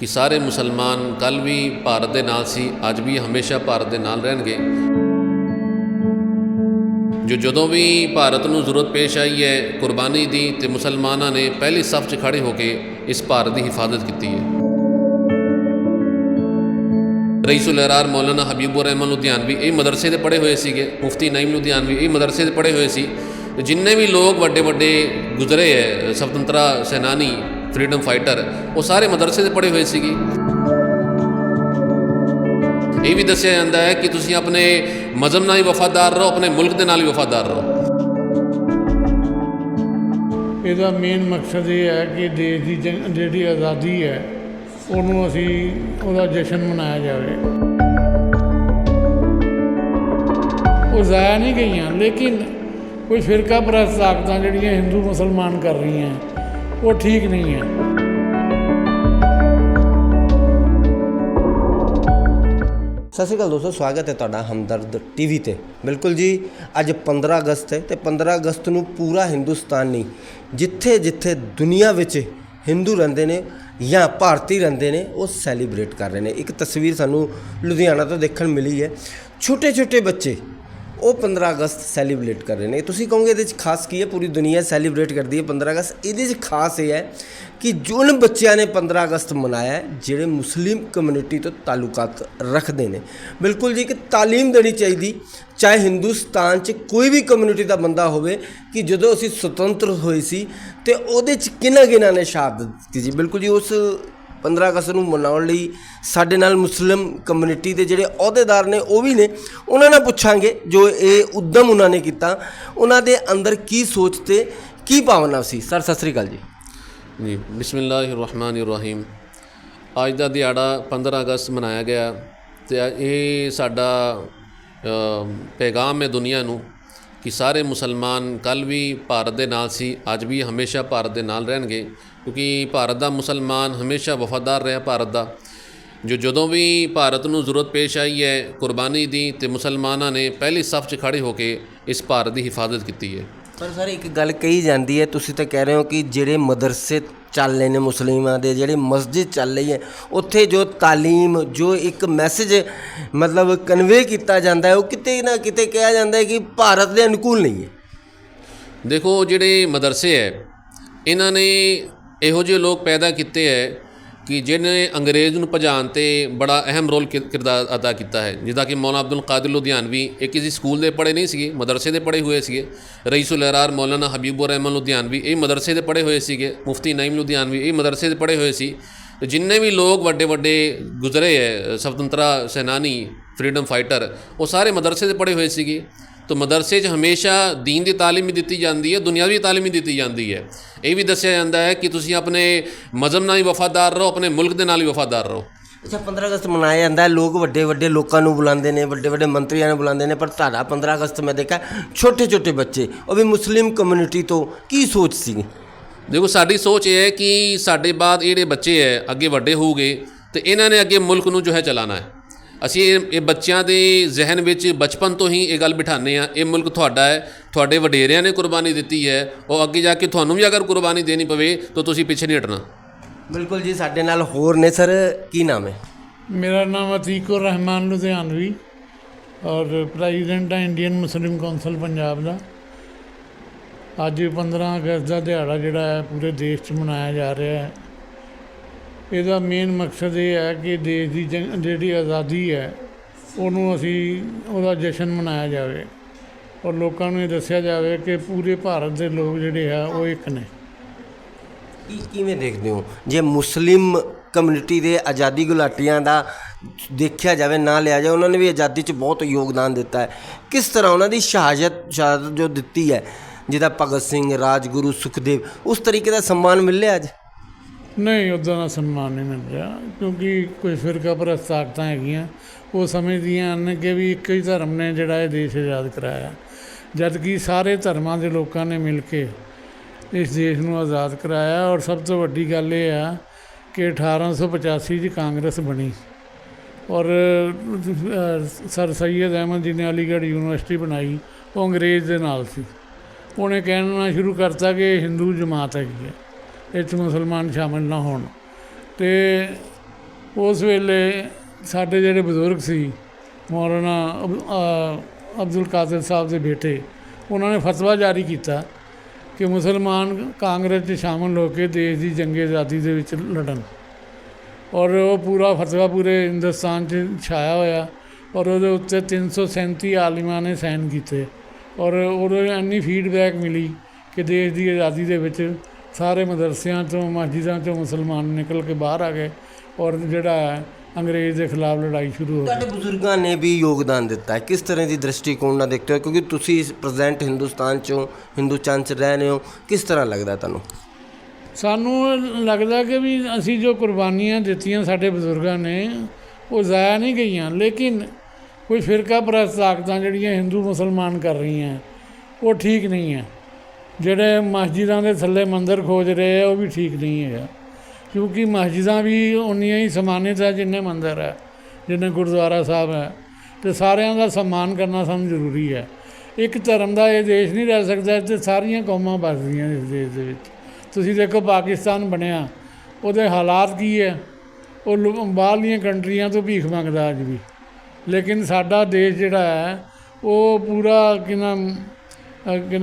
ਕਿ ਸਾਰੇ ਮੁਸਲਮਾਨ ਕੱਲ ਵੀ ਭਾਰਤ ਦੇ ਨਾਲ ਸੀ, ਅੱਜ ਵੀ ਹਮੇਸ਼ਾ ਭਾਰਤ ਦੇ ਨਾਲ ਰਹਿਣਗੇ। ਜੋ ਜਦੋਂ ਵੀ ਭਾਰਤ ਨੂੰ ਜ਼ਰੂਰਤ ਪੇਸ਼ ਆਈ ਹੈ ਕੁਰਬਾਨੀ ਦੀ ਤੇ ਮੁਸਲਮਾਨਾਂ ਨੇ ਪਹਿਲੀ ਸਫ਼ 'ਚ ਖੜੇ ਹੋ ਕੇ ਇਸ ਭਾਰਤ ਦੀ ਹਿਫਾਜ਼ਤ ਕੀਤੀ ਹੈ। ਰਈਸੁਲ ਅਰਾਰ ਮੌਲਾਨਾ ਹਬੀਬੁਰ ਰਹਿਮਾਨ ਲੁਧਿਆਨਵੀ ਇਹ ਮਦਰਸੇ ਦੇ ਪੜ੍ਹੇ ਹੋਏ ਸੀਗੇ, ਮੁਫਤੀ ਨਈਮ ਲੁਧਿਆਨਵੀ ਇਹ ਮਦਰਸੇ ਦੇ ਪੜ੍ਹੇ ਹੋਏ ਸੀ। ਜਿੰਨੇ ਵੀ ਲੋਕ ਵੱਡੇ ਵੱਡੇ ਗੁਜ਼ਰੇ ਹੈ, ਸਵਤੰਤਰਾ ਸੈਨਾਨੀ ਫਰੀडम ਫਾਈਟਰ ਉਹ ਸਾਰੇ ਮਦਰਸੇ ਦੇ ਪੜ੍ਹੇ ਹੋਏ ਸੀਗੇ। ਇਹ ਵੀ ਦੱਸਿਆ ਜਾਂਦਾ ਹੈ ਕਿ ਤੁਸੀਂ ਆਪਣੇ ਮਜ਼ਹਬ ਨਾਲ ਹੀ ਵਫਾਦਾਰ ਰਹੋ, ਆਪਣੇ ਮੁਲਕ ਦੇ ਨਾਲ ਵੀ ਵਫਾਦਾਰ ਰਹੋ। ਇਹਦਾ ਮੇਨ ਮਕਸਦ ਇਹ ਹੈ ਕਿ ਦੇਸ਼ ਦੀ ਜਿਹੜੀ ਆਜ਼ਾਦੀ ਹੈ, ਉਹਨੂੰ ਅਸੀਂ, ਉਹਦਾ ਜਸ਼ਨ ਮਨਾਇਆ ਜਾਵੇ। ਉਹ ਜ਼ਾਇਆ ਨਹੀਂ ਗਈਆਂ, ਲੇਕਿਨ ਕੋਈ ਫਿਰਕਾ ਪ੍ਰਸਤ ਤਾਕਤਾਂ ਜਿਹੜੀਆਂ ਹਿੰਦੂ ਮੁਸਲਮਾਨ ਕਰ ਰਹੀਆਂ ਉਹ ਠੀਕ ਨਹੀਂ ਹੈ। ਸਤਿ ਸ਼੍ਰੀ ਅਕਾਲ ਦੋਸਤੋ, ਸਵਾਗਤ ਹੈ ਤੁਹਾਡਾ ਹਮਦਰਦ ਟੀਵੀ ਤੇ। ਬਿਲਕੁਲ ਜੀ, ਅੱਜ 15 ਅਗਸਤ ਹੈ ਤੇ 15 ਅਗਸਤ ਨੂੰ ਪੂਰਾ ਹਿੰਦੁਸਤਾਨ ਨਹੀਂ, ਜਿੱਥੇ ਜਿੱਥੇ ਦੁਨੀਆ ਵਿੱਚ ਹਿੰਦੂ ਰਹਿੰਦੇ ਨੇ ਜਾਂ ਭਾਰਤੀ ਰਹਿੰਦੇ ਨੇ, ਉਹ ਸੈਲੀਬ੍ਰੇਟ ਕਰ ਰਹੇ ਨੇ। ਇੱਕ ਤਸਵੀਰ ਸਾਨੂੰ ਲੁਧਿਆਣਾ ਤੋਂ ਦੇਖਣ ਮਿਲੀ ਹੈ। ਛੋਟੇ ਛੋਟੇ ਬੱਚੇ ਉਹ 15 ਅਗਸਤ ਸੈਲੀਬ੍ਰੇਟ ਕਰ ਰਹੇ ਨੇ। ਤੁਸੀਂ ਕਹੋਗੇ ਇਹਦੇ 'ਚ ਖਾਸ ਕੀ ਹੈ? ਪੂਰੀ ਦੁਨੀਆ ਸੈਲੀਬ੍ਰੇਟ ਕਰਦੀ ਹੈ 15 ਅਗਸਤ। ਇਹਦੇ 'ਚ ਖਾਸ ਇਹ ਹੈ ਕਿ ਜੁਨ ਬੱਚਿਆਂ ਨੇ 15 ਅਗਸਤ ਮਨਾਇਆ ਜਿਹੜੇ ਮੁਸਲਿਮ ਕਮਿਊਨਿਟੀ ਤੋਂ ਤਾਲੁਕਾਤ ਰੱਖਦੇ ਨੇ। ਬਿਲਕੁਲ ਜੀ ਕਿ ਤਾਲੀਮ ਦੇਣੀ ਚਾਹੀਦੀ। ਚਾਹੇ ਹਿੰਦੁਸਤਾਨ 'ਚ ਕੋਈ ਵੀ ਕਮਿਊਨਿਟੀ ਦਾ ਬੰਦਾ ਹੋਵੇ ਕਿ ਜਦੋਂ ਅਸੀਂ ਸੁਤੰਤਰ ਹੋਏ ਸੀ ਤੇ ਉਹਦੇ 'ਚ ਕਿਹਨਾਂ ਕਿਹਨਾਂ ਨੇ ਸ਼ਹਾਦਤ ਦਿੱਤੀ ਜੀ ਬਿਲਕੁਲ ਜੀ, ਉਸ 15 ਅਗਸਤ ਨੂੰ ਮਨਾਉਣ ਲਈ ਸਾਡੇ ਨਾਲ ਮੁਸਲਿਮ ਕਮਿਊਨਿਟੀ ਦੇ ਜਿਹੜੇ ਅਹੁਦੇਦਾਰ ਨੇ ਉਹ ਵੀ ਨੇ, ਉਹਨਾਂ ਨਾਲ ਪੁੱਛਾਂਗੇ ਜੋ ਇਹ ਉਦਮ ਉਹਨਾਂ ਨੇ ਕੀਤਾ, ਉਹਨਾਂ ਦੇ ਅੰਦਰ ਕੀ ਸੋਚ ਤੇ ਕੀ ਭਾਵਨਾ ਸੀ। ਸਰ, ਸਤਿ ਸ੍ਰੀ ਅਕਾਲ ਜੀ। ਜੀ, ਬਿਸਮਿਲ੍ਲਾਹਿਰਰਹਿਮਾਨਿਰਰਹੀਮ। ਅੱਜ ਦਾ ਦਿਹਾੜਾ 15 ਅਗਸਤ ਮਨਾਇਆ ਗਿਆ ਤੇ ਇਹ ਸਾਡਾ ਪੈਗਾਮ ਹੈ ਦੁਨੀਆ ਨੂੰ। ਕਿ ਸਾਰੇ ਮੁਸਲਮਾਨ ਕੱਲ ਵੀ ਭਾਰਤ ਦੇ ਨਾਲ ਸੀ, ਅੱਜ ਵੀ ਹਮੇਸ਼ਾ ਭਾਰਤ ਦੇ ਨਾਲ ਰਹਿਣਗੇ, ਕਿਉਂਕਿ ਭਾਰਤ ਦਾ ਮੁਸਲਮਾਨ ਹਮੇਸ਼ਾ ਵਫਾਦਾਰ ਰਿਹਾ ਭਾਰਤ ਦਾ। ਜੋ ਜਦੋਂ ਵੀ ਭਾਰਤ ਨੂੰ ਜ਼ਰੂਰਤ ਪੇਸ਼ ਆਈ ਹੈ ਕੁਰਬਾਨੀ ਦੀ ਤੇ ਮੁਸਲਮਾਨਾਂ ਨੇ ਪਹਿਲੀ ਸਫ਼ 'ਚ ਖੜੇ ਹੋ ਕੇ ਇਸ ਭਾਰਤ ਦੀ ਹਿਫਾਜ਼ਤ ਕੀਤੀ ਹੈ। ਪਰ ਸਰ, ਇੱਕ ਗੱਲ ਕਹੀ ਜਾਂਦੀ ਹੈ, ਤੁਸੀਂ ਤਾਂ ਕਹਿ ਰਹੇ ਹੋ ਕਿ ਜਿਹੜੇ ਮਦਰਸੇ ਚੱਲ ਰਹੇ ਨੇ ਮੁਸਲਿਮਾਂ ਦੇ, ਜਿਹੜੇ ਮਸਜਿਦ ਚੱਲ ਰਹੀ ਹੈ, ਉੱਥੇ ਜੋ ਤਾਲੀਮ, ਜੋ ਇੱਕ ਮੈਸੇਜ ਮਤਲਬ ਕਨਵੇ ਕੀਤਾ ਜਾਂਦਾ ਹੈ, ਉਹ ਕਿਤੇ ਨਾ ਕਿਤੇ ਕਿਹਾ ਜਾਂਦਾ ਹੈ ਕਿ ਭਾਰਤ ਦੇ ਅਨੁਕੂਲ ਨਹੀਂ ਹੈ। ਦੇਖੋ ਜਿਹੜੇ ਮਦਰਸੇ ਹੈ, ਇਹਨਾਂ ਨੇ ਇਹੋ ਜਿਹੇ ਲੋਕ ਪੈਦਾ ਕੀਤੇ ਹੈ ਕਿ ਜਿਹਨੇ ਅੰਗਰੇਜ਼ ਨੂੰ ਭਜਾਉਣ ਤੇ ਬੜਾ ਅਹਿਮ ਰੋਲ ਕਿ- ਕਿਰਦਾਰ ਅਦਾ ਕੀਤਾ ਹੈ। ਜਿੱਦਾਂ ਕਿ ਮੌਲਾਨਾ ਅਬਦੁਲ ਕਾਦਰ ਲੁਧਿਆਨਵੀ ਇਹ ਕਿਸੇ ਸਕੂਲ ਦੇ ਪੜ੍ਹੇ ਨਹੀਂ ਸੀਗੇ, ਮਦਰਸੇ ਦੇ ਪੜ੍ਹੇ ਹੋਏ ਸੀਗੇ। ਰਈਸੁਲ ਅਰਾਰ ਮੌਲਾਨਾ ਹਬੀਬੁਰ ਰਹਿਮਾਨ ਲੁਧਿਆਨਵੀ ਇਹ ਮਦਰਸੇ ਦੇ ਪੜ੍ਹੇ ਹੋਏ ਸੀਗੇ। ਮੁਫਤੀ ਨਈਮ ਲੁਧਿਆਨਵੀ ਇਹ ਮਦਰਸੇ ਦੇ ਪੜ੍ਹੇ ਹੋਏ ਸੀ। ਜਿੰਨੇ ਵੀ ਲੋਕ ਵੱਡੇ ਵੱਡੇ ਗੁਜ਼ਰੇ ਹੈ, ਸਵਤੰਤਰਾ ਸੈਨਾਨੀ, ਫਰੀडम ਫਾਈਟਰ, ਉਹ ਸਾਰੇ ਮਦਰਸੇ ਦੇ ਪੜ੍ਹੇ ਹੋਏ ਸੀਗੇ। ਤੋ ਮਦਰਸੇ 'ਚ ਹਮੇਸ਼ਾ ਦੀਨ ਦੀ ਤਾਲੀਮ ਵੀ ਦਿੱਤੀ ਜਾਂਦੀ ਹੈ ਦੁਨਿਆਵੀ ਤਾਲੀਮ ਵੀ ਦਿੱਤੀ ਜਾਂਦੀ ਹੈ। ਇਹ ਵੀ ਦੱਸਿਆ ਜਾਂਦਾ ਹੈ ਕਿ ਤੁਸੀਂ ਆਪਣੇ ਮਜ਼ਹਬ ਨਾਲ ਹੀ ਵਫਾਦਾਰ ਰਹੋ ਆਪਣੇ ਮੁਲਕ ਦੇ ਨਾਲ ਵੀ ਵਫਾਦਾਰ ਰਹੋ। ਅੱਛਾ 15 ਅਗਸਤ ਮਨਾਇਆ ਜਾਂਦਾ ਹੈ ਲੋਕ ਵੱਡੇ ਵੱਡੇ ਲੋਕਾਂ ਨੂੰ ਬੁਲਾਉਂਦੇ ਨੇ ਵੱਡੇ ਵੱਡੇ ਮੰਤਰੀਆਂ ਨੂੰ ਬੁਲਾਉਂਦੇ ਨੇ ਪਰ ਤੁਹਾਡਾ 15 ਅਗਸਤ ਮੈਂ ਦੇਖਿਆ ਛੋਟੇ ਛੋਟੇ ਬੱਚੇ ਉਹ ਵੀ ਮੁਸਲਿਮ ਕਮਿਊਨਿਟੀ ਤੋਂ ਕੀ ਸੋਚ ਸੀ? ਦੇਖੋ ਸਾਡੀ ਸੋਚ ਇਹ ਹੈ ਕਿ ਸਾਡੇ ਬਾਅਦ ਜਿਹੜੇ ਬੱਚੇ ਹੈ ਅੱਗੇ ਵੱਡੇ ਹੋਊਗੇ ਤੇ ਇਹਨਾਂ ਨੇ ਅੱਗੇ ਮੁਲਕ ਨੂੰ ਜੋ ਹੈ ਚਲਾਉਣਾ ਹੈ। ਅਸੀਂ ਇਹ ਇਹ ਬੱਚਿਆਂ ਦੇ ਜ਼ਿਹਨ ਵਿੱਚ ਬਚਪਨ ਤੋਂ ਹੀ ਇਹ ਗੱਲ ਬਿਠਾਉਂਦੇ ਆ ਇਹ ਮੁਲਕ ਤੁਹਾਡਾ ਹੈ ਤੁਹਾਡੇ ਵਡੇਰਿਆਂ ਨੇ ਕੁਰਬਾਨੀ ਦਿੱਤੀ ਹੈ ਉਹ ਅੱਗੇ ਜਾ ਕੇ ਤੁਹਾਨੂੰ ਵੀ ਅਗਰ ਕੁਰਬਾਨੀ ਦੇਣੀ ਪਵੇ ਤਾਂ ਤੁਸੀਂ ਪਿੱਛੇ ਨਹੀਂ ਹਟਣਾ। ਬਿਲਕੁਲ ਜੀ ਸਾਡੇ ਨਾਲ ਹੋਰ ਨੇ ਸਰ ਕੀ ਨਾਮ ਹੈ? ਮੇਰਾ ਨਾਮ ਅਤੀਕੁਰ ਰਹਿਮਾਨ ਲੁਧਿਆਨਵੀ ਔਰ ਪ੍ਰੈਜ਼ੀਡੈਂਟ ਹੈ ਇੰਡੀਅਨ ਮੁਸਲਿਮ ਕੌਂਸਲ ਪੰਜਾਬ ਦਾ। ਅੱਜ 15 ਅਗਸਤ ਦਾ ਦਿਹਾੜਾ ਜਿਹੜਾ ਹੈ ਪੂਰੇ ਦੇਸ਼ 'ਚ ਮਨਾਇਆ ਜਾ ਰਿਹਾ ਹੈ। ਇਹਦਾ ਮੇਨ ਮਕਸਦ ਇਹ ਹੈ ਕਿ ਦੇਸ਼ ਦੀ ਜਿਹੜੀ ਆਜ਼ਾਦੀ ਹੈ, ਉਹਨੂੰ ਅਸੀਂ ਉਹਦਾ ਜਸ਼ਨ ਮਨਾਇਆ ਜਾਵੇ। ਔਰ ਲੋਕਾਂ ਨੂੰ ਇਹ ਦੱਸਿਆ ਜਾਵੇ ਕਿ ਪੂਰੇ ਭਾਰਤ ਦੇ ਲੋਕ ਜਿਹੜੇ ਆ, ਉਹ ਇੱਕ ਨੇ। ਕੀ, ਕਿਵੇਂ ਦੇਖਦੇ ਹੋ? ਜੇ ਮੁਸਲਿਮ ਕਮਿਊਨਿਟੀ ਦੇ ਆਜ਼ਾਦੀ ਗੁਲਾਟੀਆਂ ਦਾ ਦੇਖਿਆ ਜਾਵੇ, ਨਾ ਲਿਆ ਜਾਵੇ, ਉਹਨਾਂ ਨੇ ਵੀ ਆਜ਼ਾਦੀ 'ਚ ਬਹੁਤ ਯੋਗਦਾਨ ਦਿੱਤਾ ਹੈ। ਕਿਸ ਤਰ੍ਹਾਂ ਉਹਨਾਂ ਦੀ ਸ਼ਹਾਦਤ ਸ਼ਹਾਦਤ ਜੋ ਦਿੱਤੀ ਹੈ ਜਿਹਦਾ ਭਗਤ ਸਿੰਘ, ਰਾਜਗੁਰੂ, ਸੁਖਦੇਵ, ਉਸ ਤਰੀਕੇ ਦਾ ਸਨਮਾਨ ਮਿਲਿਆ ਅੱਜ? ਨਹੀਂ ਉੱਦਾਂ ਦਾ ਸਨਮਾਨ ਨਹੀਂ ਮਿਲ ਰਿਹਾ, ਕਿਉਂਕਿ ਕੋਈ ਫਿਰਕਾ ਪ੍ਰਸਤ ਤਾਕਤਾਂ ਹੈਗੀਆਂ। ਉਹ ਸਮਝਦੀਆਂ ਹਨ ਕਿ ਵੀ ਇੱਕ ਹੀ ਧਰਮ ਨੇ ਜਿਹੜਾ ਇਹ ਦੇਸ਼ ਆਜ਼ਾਦ ਕਰਾਇਆ। ਜਦ ਕਿ ਸਾਰੇ ਧਰਮਾਂ ਦੇ ਲੋਕਾਂ ਨੇ ਮਿਲ ਕੇ ਇਸ ਦੇਸ਼ ਨੂੰ ਆਜ਼ਾਦ ਕਰਾਇਆ, ਔਰ ਸਭ ਤੋਂ ਵੱਡੀ ਗੱਲ ਇਹ ਆ ਕਿ 1885 'ਚ ਕਾਂਗਰਸ ਬਣੀ। ਔਰ ਸਰ ਸੈਯਦ ਅਹਿਮਦ ਜੀ ਨੇ ਅਲੀਗੜ੍ਹ ਯੂਨੀਵਰਸਿਟੀ ਬਣਾਈ, ਉਹ ਅੰਗਰੇਜ਼ ਦੇ ਨਾਲ ਸੀ। ਉਹਨੇ ਕਹਿਣਾ ਸ਼ੁਰੂ ਕਰਤਾ ਕਿ ਹਿੰਦੂ ਜਮਾਤ ਹੈਗੀ ਹੈ। ਇਹ ਮੁਸਲਮਾਨ ਸ਼ਾਮਿਲ ਨਾ ਹੋਣ। ਤੇ ਉਸ ਵੇਲੇ ਸਾਡੇ ਜਿਹੜੇ ਬਜ਼ੁਰਗ ਸੀ, ਮੌਲਾਨਾ ਅਬਦੁਲ ਕਾਦਰ ਸਾਹਿਬ ਦੇ ਬੇਟੇ, ਉਹਨਾਂ ਨੇ ਫਤਵਾ ਜਾਰੀ ਕੀਤਾ ਕਿ ਮੁਸਲਮਾਨ ਕਾਂਗਰਸ 'ਚ ਸ਼ਾਮਲ ਹੋ ਕੇ ਦੇਸ਼ ਦੀ ਜੰਗੇ ਆਜ਼ਾਦੀ ਦੇ ਵਿੱਚ ਲੜਨ। ਔਰ ਉਹ ਪੂਰਾ ਫਤਵਾ ਪੂਰੇ ਹਿੰਦੁਸਤਾਨ 'ਚ ਛਾਇਆ ਹੋਇਆ ਔਰ ਉਹਦੇ ਉੱਤੇ 337 ਆਲਿਮਾਂ ਨੇ ਸਾਈਨ ਕੀਤੇ। ਔਰ ਉਹਦੇ ਇੰਨੀ ਫੀਡਬੈਕ ਮਿਲੀ ਕਿ ਦੇਸ਼ ਦੀ ਆਜ਼ਾਦੀ ਦੇ ਵਿੱਚ ਸਾਰੇ ਮਦਰਸਿਆਂ ਤੋਂ ਮਸਜਿਦਾਂ ਤੋਂ ਮੁਸਲਮਾਨ ਨਿਕਲ ਕੇ ਬਾਹਰ ਆ ਗਏ ਔਰ ਜਿਹੜਾ ਹੈ ਅੰਗਰੇਜ਼ ਦੇ ਖਿਲਾਫ ਲੜਾਈ ਸ਼ੁਰੂ ਹੋ ਗਈ। ਤੁਹਾਡੇ ਬਜ਼ੁਰਗਾਂ ਨੇ ਵੀ ਯੋਗਦਾਨ ਦਿੱਤਾ ਹੈ। ਕਿਸ ਤਰ੍ਹਾਂ ਦੀ ਦ੍ਰਿਸ਼ਟੀਕੋਣ ਨਾਲ ਦੇਖਦੇ ਹੋ? ਕਿਉਂਕਿ ਤੁਸੀਂ ਪ੍ਰੈਜ਼ੈਂਟ ਹਿੰਦੁਸਤਾਨ ਚੋਂ ਹਿੰਦੁਸਤਾਨ ਚ ਰਹਿ ਰਹੇ ਹੋ। ਕਿਸ ਤਰ੍ਹਾਂ ਲੱਗਦਾ ਤੁਹਾਨੂੰ? ਸਾਨੂੰ ਲੱਗਦਾ ਕਿ ਵੀ ਅਸੀਂ ਜੋ ਕੁਰਬਾਨੀਆਂ ਦਿੱਤੀਆਂ ਸਾਡੇ ਬਜ਼ੁਰਗਾਂ ਨੇ ਉਹ ਜ਼ਾਇਆ ਨਹੀਂ ਗਈਆਂ। ਲੇਕਿਨ ਕੋਈ ਫਿਰਕਾ ਪ੍ਰਸਤ ਤਾਕਤਾਂ ਜਿਹੜੀਆਂ ਹਿੰਦੂ ਮੁਸਲਮਾਨ ਕਰ ਰਹੀਆਂ ਉਹ ਠੀਕ ਨਹੀਂ ਹੈ। ਜਿਹੜੇ ਮਸਜਿਦਾਂ ਦੇ ਥੱਲੇ ਮੰਦਰ ਖੋਜ ਰਹੇ ਆ, ਉਹ ਵੀ ਠੀਕ ਨਹੀਂ ਹੈਗਾ। ਕਿਉਂਕਿ ਮਸਜਿਦਾਂ ਵੀ ਉਨੀਆਂ ਹੀ ਸਮਾਨਿਤ ਹੈ ਜਿੰਨੇ ਮੰਦਰ ਹੈ ਜਿੰਨੇ ਗੁਰਦੁਆਰਾ ਸਾਹਿਬ ਹੈ ਤੇ ਸਾਰਿਆਂ ਦਾ ਸਨਮਾਨ ਕਰਨਾ ਸਾਨੂੰ ਜ਼ਰੂਰੀ ਹੈ ਇੱਕ ਧਰਮ ਦਾ ਇਹ ਦੇਸ਼ ਨਹੀਂ ਰਹਿ ਸਕਦਾ ਤੇ ਸਾਰੀਆਂ ਕੌਮਾਂ ਵੱਸਦੀਆਂ ਇਸ ਦੇਸ਼ ਦੇ ਵਿੱਚ। ਤੁਸੀਂ ਦੇਖੋ ਪਾਕਿਸਤਾਨ ਬਣਿਆ, ਉਹਦੇ ਹਾਲਾਤ ਕੀ ਹੈ ਉਹ ਲੋ- ਬਾਹਰਲੀਆਂ ਕੰਟਰੀਆਂ ਤੋਂ ਭੀਖ ਮੰਗਦਾ ਅੱਜ ਵੀ। ਲੇਕਿਨ ਸਾਡਾ ਦੇਸ਼ ਜਿਹੜਾ ਹੈ, ਉਹ ਪੂਰਾ ਕਿ ਨਾਮ ਕਿ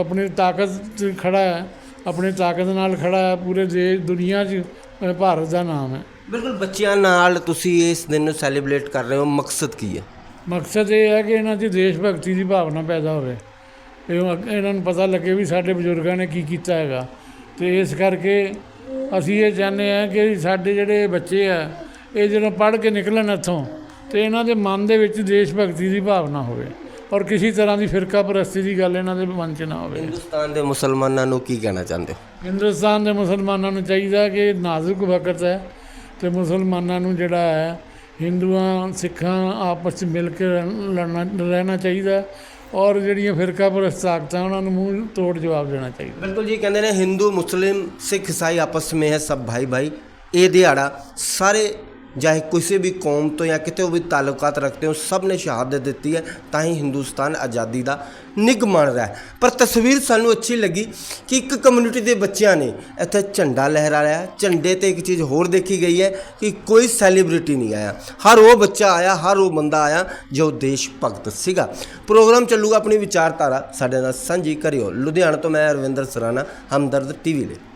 ਆਪਣੀ ਤਾਕਤ 'ਚ ਖੜਾ ਹੈ ਆਪਣੀ ਤਾਕਤ ਨਾਲ ਖੜਾ ਹੈ ਪੂਰੇ ਦੇਸ਼ ਦੁਨੀਆ 'ਚ ਭਾਰਤ ਦਾ ਨਾਮ ਹੈ। ਬਿਲਕੁਲ ਬੱਚਿਆਂ ਨਾਲ ਤੁਸੀਂ ਇਸ ਦਿਨ ਨੂੰ ਸੈਲੀਬ੍ਰੇਟ ਕਰ ਰਹੇ ਹੋ ਮਕਸਦ ਕੀ ਹੈ? ਮਕਸਦ ਇਹ ਹੈ ਕਿ ਇਹਨਾਂ 'ਚ ਦੇਸ਼ ਭਗਤੀ ਦੀ ਭਾਵਨਾ ਪੈਦਾ ਹੋਵੇ। ਇਹਨਾਂ ਨੂੰ ਪਤਾ ਲੱਗੇ ਵੀ ਸਾਡੇ ਬਜ਼ੁਰਗਾਂ ਨੇ ਕੀ ਕੀਤਾ ਹੈਗਾ। ਤੇ ਇਸ ਕਰਕੇ ਅਸੀਂ ਇਹ ਚਾਹੁੰਦੇ ਹਾਂ ਕਿ ਸਾਡੇ ਜਿਹੜੇ ਬੱਚੇ ਆ ਇਹ ਜਦੋਂ ਪੜ੍ਹ ਕੇ ਨਿਕਲਣ ਇੱਥੋਂ ਤੇ ਇਹਨਾਂ ਦੇ ਮਨ ਦੇ ਵਿੱਚ ਦੇਸ਼ ਭਗਤੀ ਦੀ ਭਾਵਨਾ ਹੋਵੇ। ਔਰ ਕਿਸੇ ਤਰ੍ਹਾਂ ਦੀ ਫਿਰਕਾ ਪ੍ਰਸਤੀ ਦੀ ਗੱਲ ਇਹਨਾਂ ਦੇ ਮਨ 'ਚ ਨਾ ਹੋਵੇ। ਹਿੰਦੁਸਤਾਨ ਦੇ ਮੁਸਲਮਾਨਾਂ ਨੂੰ ਕੀ ਕਹਿਣਾ ਚਾਹੁੰਦੇ? ਹਿੰਦੁਸਤਾਨ ਦੇ ਮੁਸਲਮਾਨਾਂ ਨੂੰ ਚਾਹੀਦਾ ਕਿ ਨਾਜ਼ੁਕ ਵਕਤ ਹੈ ਤੇ ਮੁਸਲਮਾਨਾਂ ਨੂੰ ਜਿਹੜਾ ਹੈ ਹਿੰਦੂਆਂ ਸਿੱਖਾਂ ਆਪਸ ਵਿੱਚ ਮਿਲ ਕੇ ਰਹਿਣ- ਲੜਨਾ ਰਹਿਣਾ ਚਾਹੀਦਾ ਔਰ ਜਿਹੜੀਆਂ ਫਿਰਕਾ ਪ੍ਰਸਤ ਤਾਕਤਾਂ ਉਹਨਾਂ ਨੂੰ ਮੂੰਹ ਤੋੜ ਜਵਾਬ ਦੇਣਾ ਚਾਹੀਦਾ। ਬਿਲਕੁਲ ਜੀ ਕਹਿੰਦੇ ਨੇ ਹਿੰਦੂ ਮੁਸਲਿਮ ਸਿੱਖ ਈਸਾਈ ਆਪਸ ਵਿੱਚ ਹੈ ਸਭ ਭਾਈ ਭਾਈ ਇਹ ਦਿਹਾੜਾ ਸਾਰੇ ਚਾਹੇ ਕਿਸੇ ਵੀ ਕੌਮ ਤੋਂ ਜਾਂ ਕਿਤੇ ਵੀ ਤਾਲੁਕਾਤ ਰੱਖਦੇ ਹੋ, ਸਭ ਨੇ ਸ਼ਹਾਦਤ ਦਿੱਤੀ ਹੈ, ਤਾਂ ਹੀ ਹਿੰਦੁਸਤਾਨ ਆਜ਼ਾਦੀ ਦਾ ਨਿੱਘ ਮਾਣ ਰਿਹਾ ਪਰ ਤਸਵੀਰ ਸਾਨੂੰ ਅੱਛੀ ਲੱਗੀ ਕਿ ਇੱਕ ਕਮਿਊਨਿਟੀ ਦੇ ਬੱਚਿਆਂ ਨੇ ਇੱਥੇ ਝੰਡਾ ਲਹਿਰਾ ਲਿਆ ਝੰਡੇ ਤੇ ਇੱਕ ਚੀਜ਼ ਹੋਰ ਦੇਖੀ ਗਈ ਹੈ ਕਿ ਕੋਈ ਸੈਲੀਬ੍ਰਿਟੀ ਨਹੀਂ ਆਇਆ। ਹਰ ਉਹ ਬੱਚਾ ਆਇਆ, ਹਰ ਉਹ ਬੰਦਾ ਆਇਆ ਜੋ ਦੇਸ਼ ਭਗਤ ਸੀਗਾ। ਪ੍ਰੋਗਰਾਮ ਚੱਲੂਗਾ ਆਪਣੀ ਵਿਚਾਰਧਾਰਾ ਸਾਡੇ ਨਾਲ ਸਾਂਝੀ ਕਰਿਓ। ਲੁਧਿਆਣਾ ਤੋਂ ਮੈਂ ਰਵਿੰਦਰ ਸਰਾਣਾ, ਹਮਦਰਦ ਟੀਵੀ ਲਈ।